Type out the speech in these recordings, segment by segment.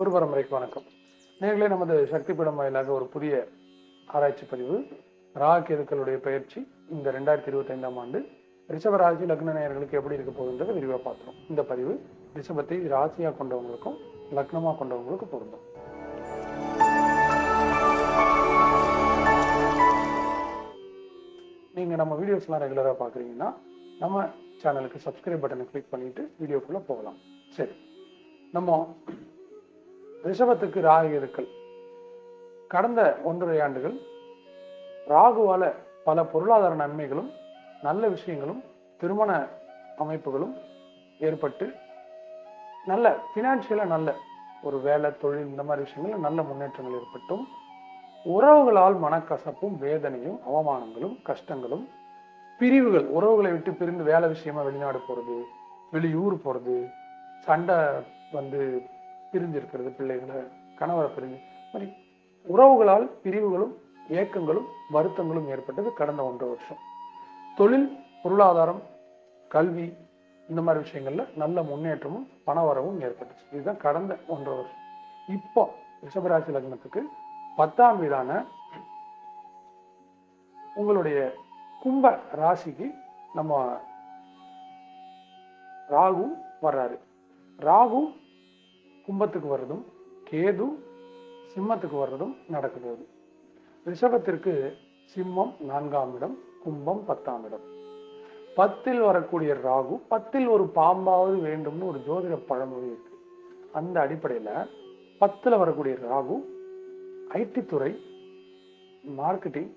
ஒரு பரம்பரைக்கு வணக்கம். நேர்களே நமது சக்தி படம் வாயிலாக ஒரு புதிய ஆராய்ச்சி பதிவு ராகேதுக்களுடைய பயிற்சி இந்த ரெண்டாயிரத்தி இருபத்தி ஐந்தாம் ஆண்டு ரிஷபராசி லக்ன நேயர்களுக்கு எப்படி இருக்க போகுதுன்றதை விரிவாக பார்த்துரும். இந்த பதிவு ரிஷபத்தை ராசியாக கொண்டவங்களுக்கும் லக்னமாக கொண்டவங்களுக்கும் பொருந்தும். நீங்கள் நம்ம வீடியோஸ்லாம் ரெகுலராக பார்க்குறீங்கன்னா நம்ம சேனலுக்கு சப்ஸ்கிரைப் பட்டனை கிளிக் பண்ணிட்டு வீடியோக்குள்ளே போகலாம். சரி. நம்ம ரிஷபத்துக்கு ராகு இருக்கல். கடந்த ஒன்றரை ஆண்டுகள் ராகுவால பல பொருளாதார நன்மைகளும் நல்ல விஷயங்களும் திருமண அமைப்புகளும் ஏற்பட்டு நல்ல ஃபினான்ஷியலாக நல்ல ஒரு வேலை தொழில் இந்த மாதிரி விஷயங்களில் நல்ல முன்னேற்றங்கள் ஏற்பட்டும். உறவுகளால் மனக்கசப்பும் வேதனையும் அவமானங்களும் கஷ்டங்களும் பிரிவுகள் உறவுகளை விட்டு பிரிந்து வேலை விஷயமா வெளிநாடு போகிறது வெளியூர் போகிறது சண்டை வந்து பிரிஞ்சிருக்கிறது பிள்ளைகளை கணவரை பிரிஞ்சு. மாதிரி உறவுகளால் பிரிவுகளும் ஏக்கங்களும் வருத்தங்களும் ஏற்பட்டது கடந்த ஒன்றரை வருஷம். தொழில் பொருளாதாரம் கல்வி இந்த மாதிரி விஷயங்கள்ல நல்ல முன்னேற்றமும் பணவரவும் ஏற்பட்டுச்சு. இதுதான் கடந்த ஒன்றரை வருஷம். இப்போ ரிஷபராசி லக்னத்துக்கு பத்தாம் வீடான உங்களுடைய கும்ப ராசிக்கு நம்ம ராகு வர்றாரு. ராகு கும்பத்துக்கு வர்றதும் கேது சிம்மத்துக்கு வர்றதும் நடக்க போகுது. ரிஷபத்திற்கு சிம்மம் நான்காம் இடம் கும்பம் பத்தாம் இடம். பத்தில் வரக்கூடிய ராகு பத்தில் ஒரு பாம்பாவது வேண்டும்னு ஒரு ஜோதிட பழமொழி இருக்கு. அந்த அடிப்படையில் பத்தில் வரக்கூடிய ராகு ஐடி துறை மார்க்கெட்டிங்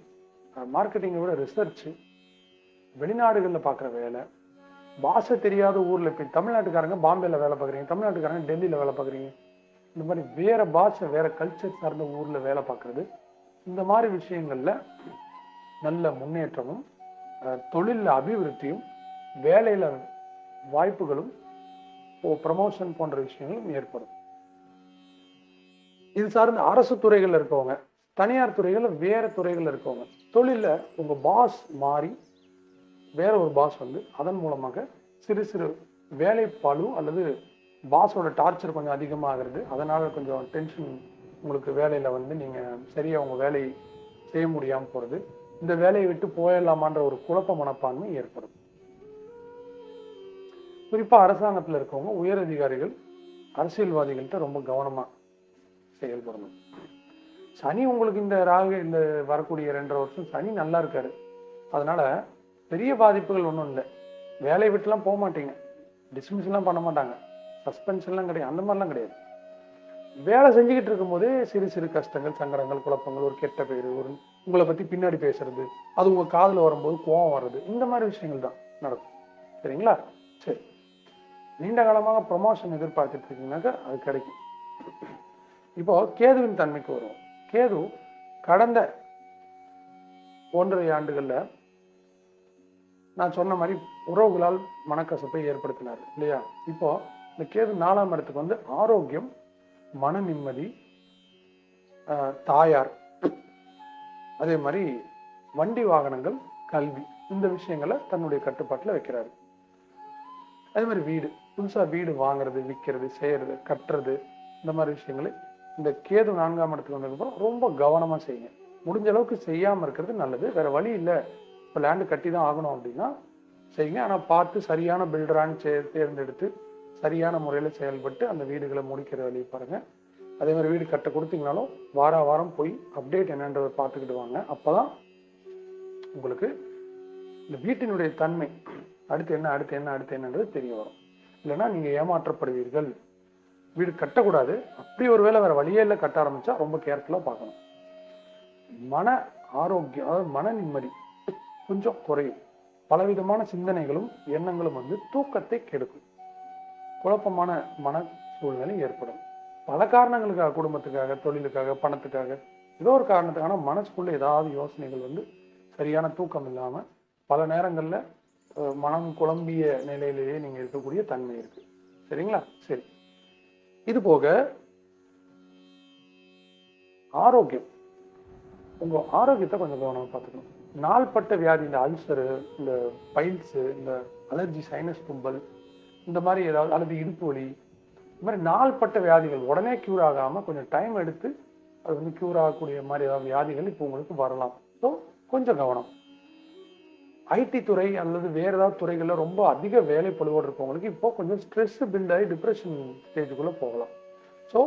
மார்க்கெட்டிங்கை விட ரிசர்ச்சு வெளிநாடுகளில் பார்க்குற வேலை பாஷை தெரியாத ஊரில் இப்போ தமிழ்நாட்டுக்காரங்க பாம்பேல வேலை பார்க்குறீங்க தமிழ்நாட்டுக்காரங்க டெல்லியில் வேலை பார்க்குறீங்க. இந்த மாதிரி வேறு பாஷை வேற கல்ச்சர் சார்ந்த ஊரில் வேலை பார்க்குறது இந்த மாதிரி விஷயங்களில் நல்ல முன்னேற்றமும் தொழிலில் அபிவிருத்தியும் வேலையில் வாய்ப்புகளும் ப்ரமோஷன் போன்ற விஷயங்களும் ஏற்படும். இது சார்ந்த அரசு துறைகளில் இருக்கவங்க தனியார் துறைகளில் வேறு துறைகளில் இருக்கவங்க தொழிலில் உங்கள் பாஸ் மாறி வேற ஒரு பாஸ் வந்து அதன் மூலமாக சிறு சிறு வேலை அல்லது பாஸோட டார்ச்சர் கொஞ்சம் அதிகமாகிறது. அதனால கொஞ்சம் டென்ஷன் உங்களுக்கு வேலையில் வந்து நீங்கள் சரியாக உங்கள் வேலையை செய்ய முடியாமல் போகிறது இந்த வேலையை விட்டு போயிடலாமான்ற ஒரு குழப்ப மனப்பான்மை ஏற்படும். குறிப்பாக அரசாங்கத்தில் இருக்கவங்க உயர் அதிகாரிகள் அரசியல்வாதிகள்கிட்ட ரொம்ப கவனமாக செயல்படணும். சனி உங்களுக்கு இந்த ராகு இந்த வரக்கூடிய ரெண்டரை வருஷம் சனி நல்லா இருக்காரு. அதனால பெரிய பாதிப்புகள் ஒன்றும் இல்லை. வேலையை விட்டுலாம் போக மாட்டீங்க. டிஸ்மிஸ்லாம் பண்ண மாட்டாங்க. சஸ்பென்ஷன்லாம் கிடையாது. அந்த மாதிரிலாம் கிடையாது. வேலை செஞ்சுக்கிட்டு இருக்கும்போதே சிறு சிறு கஷ்டங்கள் சங்கடங்கள் குழப்பங்கள் ஒரு கெட்ட பேர் ஒரு உங்களை பற்றி பின்னாடி பேசுறது அது உங்கள் காதில் வரும்போது கோவம் வர்றது இந்த மாதிரி விஷயங்கள் தான் நடக்கும். சரிங்களா? சரி. நீண்ட காலமாக ப்ரொமோஷன் எதிர்பார்த்துட்டு இருக்கீங்கன்னாக்கா அது கிடைக்கும். இப்போ கேதுவின் தன்மைக்கு வருவோம். கேது கடந்த ஒன்றரை ஆண்டுகளில் நான் சொன்ன மாதிரி உறவுகளால் மனக்கசப்பை ஏற்படுத்தினார் இல்லையா? இப்போ இந்த கேது நாலாம் இடத்துக்கு வந்து ஆரோக்கியம் மன நிம்மதி தாயார் அதே மாதிரி வண்டி வாகனங்கள் கல்வி இந்த விஷயங்களை தன்னுடைய கட்டுப்பாட்டில் வைக்கிறாரு. அதே மாதிரி வீடு புதுசாக வீடு வாங்குறது விற்கிறது செய்யறது கட்டுறது இந்த மாதிரி விஷயங்களை இந்த கேது நான்காம் இடத்துக்கு வந்ததுக்கப்புறம் ரொம்ப கவனமாக செய்யுங்க. முடிஞ்ச அளவுக்கு செய்யாமல் இருக்கிறது நல்லது வேற வழி இல்லை. இப்போ லேண்டு கட்டி தான் ஆகணும் அப்படின்னா செய்யுங்க ஆனால் பார்த்து சரியான பில்டரான்னு சே தேர்ந்தெடுத்து சரியான முறையில் செயல்பட்டு அந்த வீடுகளை முடிக்கிற வழியை பாருங்கள் அதே மாதிரி வீடு கட்ட கொடுத்தீங்கனாலும் வார வாரம் போய் அப்டேட் என்னன்றதை பார்த்துக்கிட்டு வாங்க. அப்போ தான் உங்களுக்கு இந்த வீட்டினுடைய தன்மை அடுத்து என்ன அடுத்து என்ன அடுத்து என்னன்றது தெரிய வரும். இல்லைன்னா நீங்கள் ஏமாற்றப்படுவீர்கள். வீடு கட்டக்கூடாது. அப்படி ஒரு வேளை வேறு வழியே இல்லை கட்ட ஆரம்பித்தா ரொம்ப கேர்ஃபுல்லாக பார்க்கணும். மன ஆரோக்கியம் அதாவது மன நிம்மதி. கொஞ்சம் குறையும் பலவிதமான சிந்தனைகளும் எண்ணங்களும் வந்து தூக்கத்தை கெடுக்கும். குழப்பமான மன சூழ்நிலை ஏற்படும். பல காரணங்களுக்காக குடும்பத்துக்காக தொழிலுக்காக பணத்துக்காக ஏதோ ஒரு காரணத்துக்கான மனசுக்குள்ள ஏதாவது யோசனைகள் வந்து சரியான தூக்கம் இல்லாமல் பல நேரங்களில் மனம் குழம்பிய நிலையிலேயே நீங்கள் இருக்கக்கூடிய தன்மை இருக்கு. சரிங்களா? சரி. இது போக ஆரோக்கியம். உங்க ஆரோக்கியத்தை கொஞ்சம் கவனமாக பார்த்துக்கணும். நாள்பட்ட வியாதி இந்த அல்சரு இந்த பைல்ஸு இந்த அலர்ஜி சைனஸ் தும்பல் இந்த மாதிரி ஏதாவது அல்லது இடுப்பு வலி இந்த மாதிரி நாள்பட்ட வியாதிகள் உடனே க்யூர் ஆகாமல் கொஞ்சம் டைம் எடுத்து அது வந்து க்யூர் ஆகக்கூடிய மாதிரி ஏதாவது வியாதிகள் இப்போ உங்களுக்கு வரலாம். ஸோ கொஞ்சம் கவனம். ஐடி துறை அல்லது வேறு ஏதாவது துறைகளில் ரொம்ப அதிக வேலை பழுவோடு இருக்கவங்களுக்கு இப்போ கொஞ்சம் ஸ்ட்ரெஸ் பில்ட் ஆகி டிப்ரெஷன் ஸ்டேஜுக்குள்ளே போகலாம். ஸோ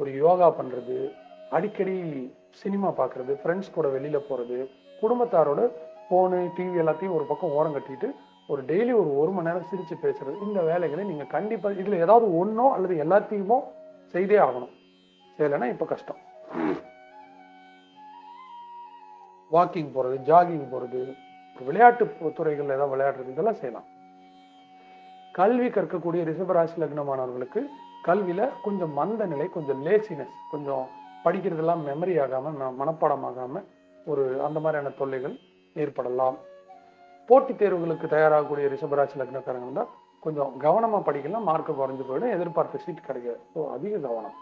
ஒரு யோகா பண்ணுறது அடிக்கடி சினிமா பார்க்குறது ஃப்ரெண்ட்ஸ் கூட வெளியில் போகிறது குடும்பத்தாரோட ஃபோனு டிவி எல்லாத்தையும் ஒரு பக்கம் ஓரம் கட்டிட்டு ஒரு டெய்லி ஒரு ஒரு மணி நேரம் சிரித்து பேசுறது. இந்த வேலைகளை நீங்கள் கண்டிப்பாக இதில் ஏதாவது ஒன்றோ அல்லது எல்லாத்தையுமோ செய்தே ஆகணும். செய்யலைன்னா இப்போ கஷ்டம். வாக்கிங் போகிறது ஜாகிங் போகிறது விளையாட்டு துறைகளில் ஏதாவது விளையாடுறது இதெல்லாம் செய்யலாம். கல்வி கற்கக்கூடிய ரிஷபராசி லக்னமானவர்களுக்கு கல்வியில கொஞ்சம் மந்த நிலை கொஞ்சம் லேசினஸ் கொஞ்சம் படிக்கிறதெல்லாம் மெமரி ஆகாம மனப்பாடம் ஆகாம ஒரு அந்த மாதிரியான தொல்லைகள் ஏற்படலாம். போட்டித் தேர்வுகளுக்கு தயாராகக்கூடிய ரிஷபராசி லக்னக்காரங்க இருந்தால் கொஞ்சம் கவனமா படிக்கலாம் மார்க்கு குறைஞ்சு போயிடும் எதிர்பார்த்த சீட் கிடைக்காது. ஸோ அதிக கவனம்.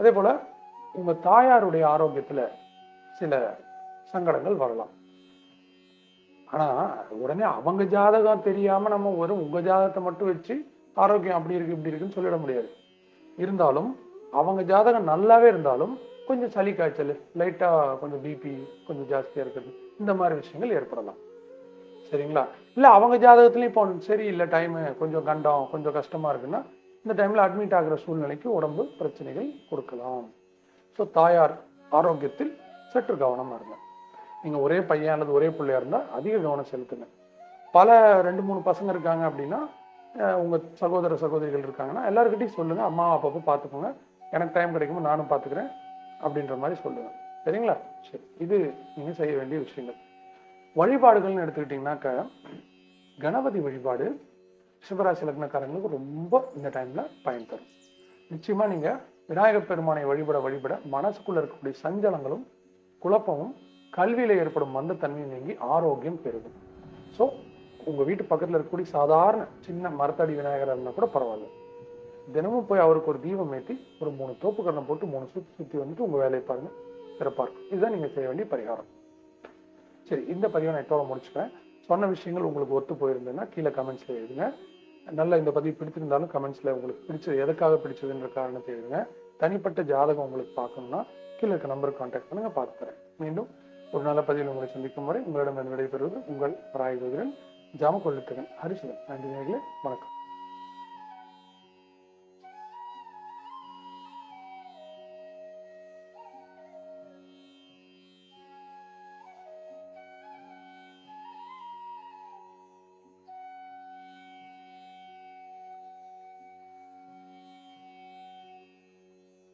அதே போல உங்க தாயாருடைய ஆரோக்கியத்துல சில சங்கடங்கள் வரலாம். ஆனா உடனே அவங்க ஜாதகம் தெரியாம நம்ம வெறும் உங்க ஜாதகத்தை மட்டும் வச்சு ஆரோக்கியம் அப்படி இருக்கு இப்படி இருக்குன்னு சொல்லிட முடியாது. இருந்தாலும் அவங்க ஜாதகம் நல்லாவே இருந்தாலும் கொஞ்சம் சளி காய்ச்சல் லைட்டா கொஞ்சம் பிபி கொஞ்சம் ஜாஸ்தியா இருக்குது. இந்த மாதிரி விஷயங்கள் ஏற்படலாம். சரிங்களா? இல்ல அவங்க ஜாதகத்துலயும் இப்போ சரி இல்ல டைம் கொஞ்சம் கண்டம் கொஞ்சம் கஷ்டமா இருக்குன்னா இந்த டைம்ல அட்மிட் ஆகிற சூழ்நிலைக்கு உடம்பு பிரச்சனைகள் கொடுக்கலாம். ஸோ தாயார் ஆரோக்கியத்தில் சற்று கவனமா இருங்க. நீங்க ஒரே பையன் அல்லது ஒரே பிள்ளையா இருந்தா அதிக கவனம் செலுத்துங்க. பல ரெண்டு மூணு பசங்க இருக்காங்க அப்படின்னா உங்கள் உங்க சகோதர சகோதரிகள் இருக்காங்கன்னா எல்லாருக்கிட்டையும் சொல்லுங்க. அம்மா அப்பப்போ பார்த்துக்கோங்க. எனக்கு டைம் கிடைக்கும்போது நானும் பார்த்துக்கிறேன். அப்படின்ற மாதிரி சொல்லுவேன். சரிங்களா? சரி இது நீங்க செய்ய வேண்டிய விஷயங்கள். வழிபாடுகள்னு எடுத்துக்கிட்டிங்கனாக்க கணபதி வழிபாடு சிவராசி லக்னக்காரங்களுக்கு ரொம்ப இந்த டைம்ல பயன் தரும். நிச்சயமா நீங்க விநாயகர் பெருமானை வழிபட வழிபட மனசுக்குள்ள இருக்கக்கூடிய சஞ்சலங்களும் குழப்பமும் கல்வியில ஏற்படும் மந்தத்தன்மையும் நீங்கி ஆரோக்கியம் பெருகும். ஸோ உங்க வீட்டு பக்கத்துல இருக்கக்கூடிய சாதாரண சின்ன மரத்தடி விநாயகராக இருந்தால் கூட பரவாயில்ல. தினமும் போய் அவருக்கு ஒரு தீபம் ஏற்றி ஒரு மூணு தோப்பு கரணம் போட்டு மூணு சுற்றி சுத்தி வந்துட்டு உங்க வேலையை பாருங்க. சிறப்பாக இருக்கும். இதுதான் நீங்க செய்ய வேண்டிய பரிகாரம். சரி இந்த பதிவை நான் இதோட முடிச்சுக்கிறேன். சொன்ன விஷயங்கள் உங்களுக்கு ஒத்து போயிருந்ததுன்னா கீழே கமெண்ட்ஸ்ல எழுதுங்க. நல்ல இந்த பதிவு பிடிச்சிருந்தாலும் கமெண்ட்ஸ்ல உங்களுக்கு பிடிச்சது எதுக்காக பிடிச்சதுன்ற காரணத்தை எழுதுங்க. தனிப்பட்ட ஜாதகம் உங்களுக்கு பார்க்கணும்னா கீழே இருக்க நம்பருக்கு கான்டாக்ட் பண்ணுங்க பார்த்து தரேன். மீண்டும் ஒரு நல்ல பதிவில் உங்களை சந்திக்கும் வரை உங்களிடம் விடைபெறுவது உங்கள் ராயகோதரன் ஜாம கொள்ளுத்தகன் ஹரிசுதன் நன்றி நேர்களே வணக்கம்.